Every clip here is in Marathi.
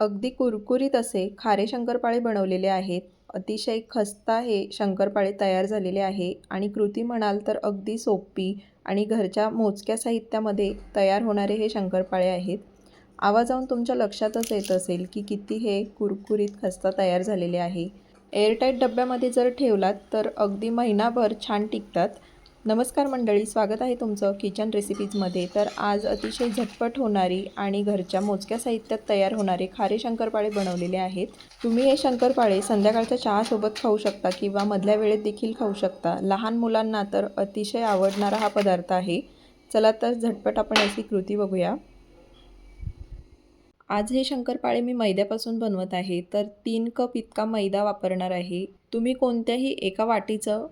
अगदी कुरकुरीत असे खारे शंकरपाळे बनवलेले आहेत. अतिशय खस्ता हे शंकरपाळे तयार झालेले आहे आणि कृती म्हणाल तर अगदी सोपी आणि घरच्या मोजक्या साहित्यामध्ये तयार होणारे हे शंकरपाळे आहेत. आवाजावून तुमच्या लक्षातच येत असेल की किती हे कुरकुरीत खस्ता तयार झालेले आहे. एअरटाईट डब्यामध्ये जर ठेवलात तर अगदी महिनाभर छान टिकतात. नमस्कार मंडळी स्वागत आहे तुमचं किचन रेसिपीजमध्ये तर आज अतिशय झटपट होणारी आणि घरच्या मोजक्या साहित्यात तयार होणारे खारे शंकरपाळे बनवलेले आहेत. तुम्ही हे शंकरपाळे संध्याकाळच्या चहासोबत खाऊ शकता किंवा मधल्या वेळेत देखील खाऊ शकता. लहान मुलांना तर अतिशय आवडणारा हा पदार्थ आहे. चला तर झटपट आपण याची कृती बघूया. आज हे शंकरपाळे मी मैद्यापासून बनवत आहे. तर तीन कप इतका मैदा वापरणार आहे. तुम्ही कोणत्याही एका वाटीचं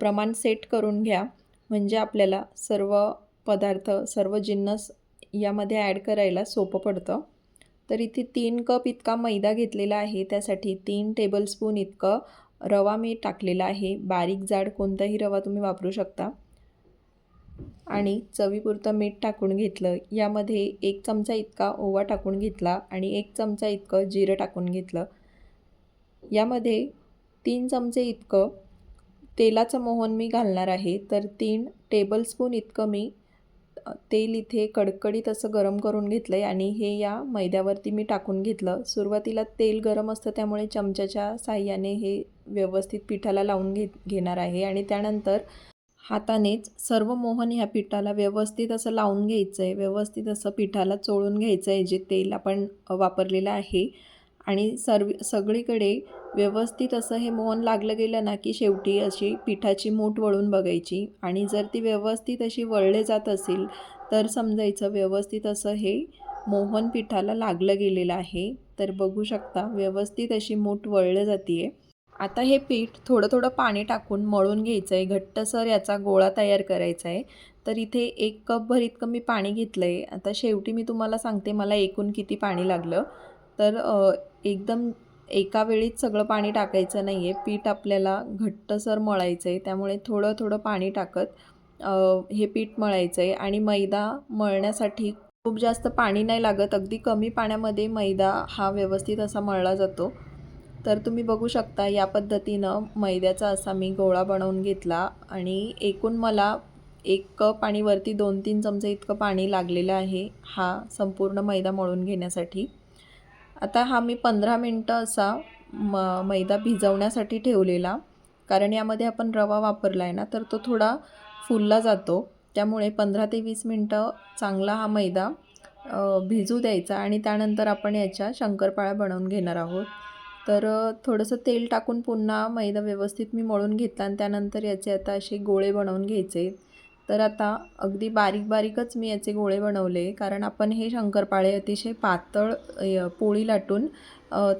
प्रमाण सेट करून घ्या. म्हणजे आपल्याला सर्व पदार्थ सर्व जिन्नस यामध्ये ॲड करायला सोपं पडतं. तर इथे तीन कप इतका मैदा घेतलेला आहे. त्यासाठी तीन टेबलस्पून इतकं रवा मी टाकलेला आहे. बारीक जाड कोणताही रवा तुम्ही वापरू शकता. आणि चवीपुरतं मीठ टाकून घेतलं. यामध्ये एक चमचा इतका ओवा टाकून घेतला आणि एक चमचा इतकं जिरं टाकून घेतलं. यामध्ये तीन चमचे इतकं तेलाचं मोहन मी घालणार आहे. तर तीन टेबलस्पून इतकं मी तेल इथे कडकडीत असं गरम करून घेतलं आहे आणि हे या मैद्यावरती मी टाकून घेतलं. सुरुवातीला तेल गरम असतं त्यामुळे चमच्याच्या साह्याने हे व्यवस्थित पिठाला लावून घे घेणार आहे. आणि त्यानंतर हातानेच सर्व मोहन ह्या पिठाला व्यवस्थित असं लावून घ्यायचं आहे व्यवस्थित असं पिठाला चोळून घ्यायचं आहे जे तेल आपण वापरलेलं आहे. आणि सर्व सगळीकडे व्यवस्थित असं हे मोहन लागलं गेलं ना की शेवटी अशी पिठाची मूठ वळून बघायची. आणि जर ती व्यवस्थित अशी वळले जात असेल तर समजायचं व्यवस्थित असं हे मोहन पिठाला लागलं गेलेलं आहे. तर बघू शकता व्यवस्थित अशी मूठ वळलं जाते आहे आता हे पीठ थोडं थोडं पाणी टाकून मळून घ्यायचं आहे घट्टसर याचा गोळा तयार करायचा आहे तर इथे एक कपभर इतकं मी पाणी घेतलं आहे आता शेवटी मी तुम्हाला सांगते मला एकूण किती पाणी लागलं. तर एकदम एका वेळीच सगळं पाणी टाकायचं नाही आहे पीठ आपल्याला घट्टसर मळायचं आहे त्यामुळे थोडं थोडं पाणी टाकत हे पीठ मळायचं आहे आणि मैदा मळण्यासाठी खूप जास्त पाणी नाही लागत. अगदी कमी पाण्यामध्ये मैदा हा व्यवस्थित असा मळला जातो. तर तुम्ही बघू शकता या पद्धतीनं मैद्याचा असा मी गोळा बनवून घेतला. आणि एकूण मला एक कप आणि वरती दोन तीन चमचे इतकं पाणी लागलेलं आहे हा संपूर्ण मैदा मळून घेण्यासाठी. आता हा मी पंधरा मिनटं असा म मैदा भिजवण्यासाठी ठेवलेला. कारण यामध्ये आपण रवा वापरला आहे ना तर तो थोडा फुलला जातो. त्यामुळे पंधरा ते वीस मिनटं चांगला हा मैदा भिजू द्यायचा आणि त्यानंतर आपण याच्या शंकरपाळ्या बनवून घेणार आहोत. तर थोडंसं तेल टाकून पुन्हा मैदा व्यवस्थित मी मळून घेतला आणि त्यानंतर याचे आता असे गोळे बनवून घ्यायचे. तर आता अगदी बारीक बारीकच मी याचे गोळे बनवले कारण आपण हे शंकरपाळे अतिशय पातळ पोळी लाटून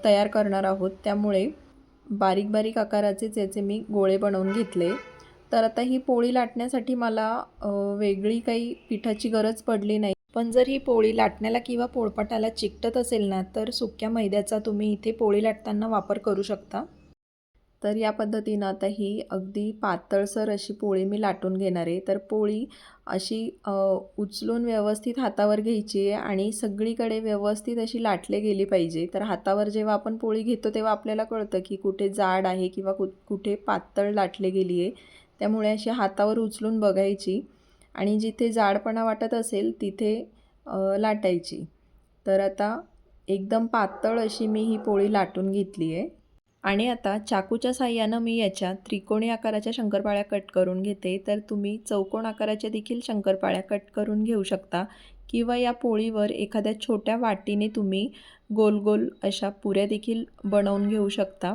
तयार करणार आहोत. त्यामुळे बारीक बारीक आकाराचेच याचे मी गोळे बनवून घेतले. तर आता ही पोळी लाटण्यासाठी मला वेगळी काही पिठाची गरज पडली नाही. पण जर ही पोळी लाटण्याला किंवा पोळपाटाला चिकटत असेल ना तर सुक्या मैद्याचा तुम्ही इथे पोळी लाटताना वापर करू शकता. तर या पद्धतीनं आता ही अगदी पातळसर अशी पोळी मी लाटून घेणार आहे. तर पोळी अशी उचलून व्यवस्थित हातावर घ्यायची आहे आणि सगळीकडे व्यवस्थित अशी लाटले गेली पाहिजे. तर हातावर जेव्हा आपण पोळी घेतो तेव्हा आपल्याला कळतं की कुठे जाड आहे किंवा कु कुठे पातळ लाटले गेली आहे. त्यामुळे अशी हातावर उचलून बघायची आणि जिथे जाडपणा वाटत असेल तिथे लाटायची. तर आता एकदम पातळ अशी मी ही पोळी लाटून घेतली आहे. आणि आता चाकूच्या साह्यानं मी याच्या त्रिकोणी आकाराच्या शंकरपाळ्या कट करून घेते. तर तुम्ही चौकोन आकाराच्या देखील शंकरपाळ्या कट करून घेऊ शकता. किंवा या पोळीवर एखाद्या छोट्या वाटीने तुम्ही गोल गोल अशा पुऱ्या देखील बनवून घेऊ शकता.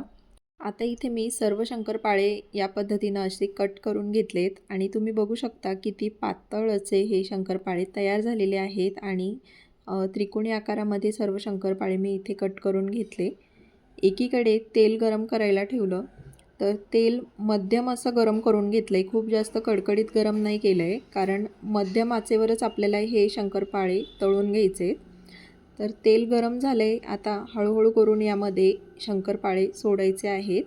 आता इथे मी सर्व शंकरपाळे या पद्धतीनं असे कट करून घेतलेत. आणि तुम्ही बघू शकता किती पातळ असे हे शंकरपाळे तयार झालेले आहेत. आणि त्रिकोणी आकारामध्ये सर्व शंकरपाळे मी इथे कट करून घेतले. एकीकडे तेल गरम करायला ठेवलं तर तेल मध्यम असं गरम करून घेतलं आहे खूप जास्त कडकडीत गरम नाही केलं आहे कारण मध्यम आचेवरच आपल्याला हे शंकरपाळे तळून घ्यायचे. तर तेल गरम झालं आहे आता हळूहळू करून यामध्ये शंकरपाळे सोडायचे आहेत.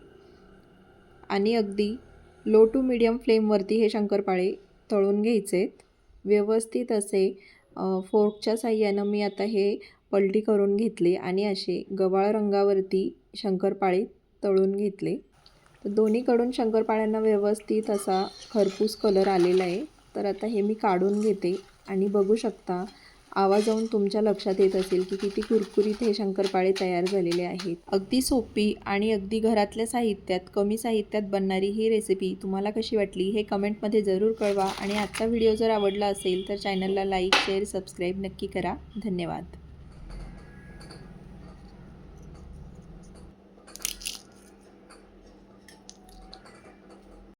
आणि अगदी लो टू मिडियम फ्लेमवरती हे शंकरपाळे तळून घ्यायचे आहेत व्यवस्थित असे फोर्कच्या साह्यानं मी आता हे पलटी करून घेतले आणि असे गव्हाळ रंगावरती शंकरपाळे तळून घेतले. तर दोन्हीकडून शंकरपाळ्यांना व्यवस्थित असा खरपूस कलर आलेला आहे. तर आता हे मी काढून घेते आणि बघू शकता आवाज जाऊन तुमच्या लक्षात येत असेल की किती कुरकुरीत हे शंकरपाळे तयार झालेले आहेत. अगदी सोपी आणि अगदी घरातल्या साहित्यात कमी साहित्यात बनणारी ही रेसिपी तुम्हाला कशी वाटली हे कमेंटमध्ये जरूर कळवा. आणि आजचा व्हिडिओ जर आवडला असेल तर चॅनलला लाईक शेअर सबस्क्राईब नक्की करा. धन्यवाद.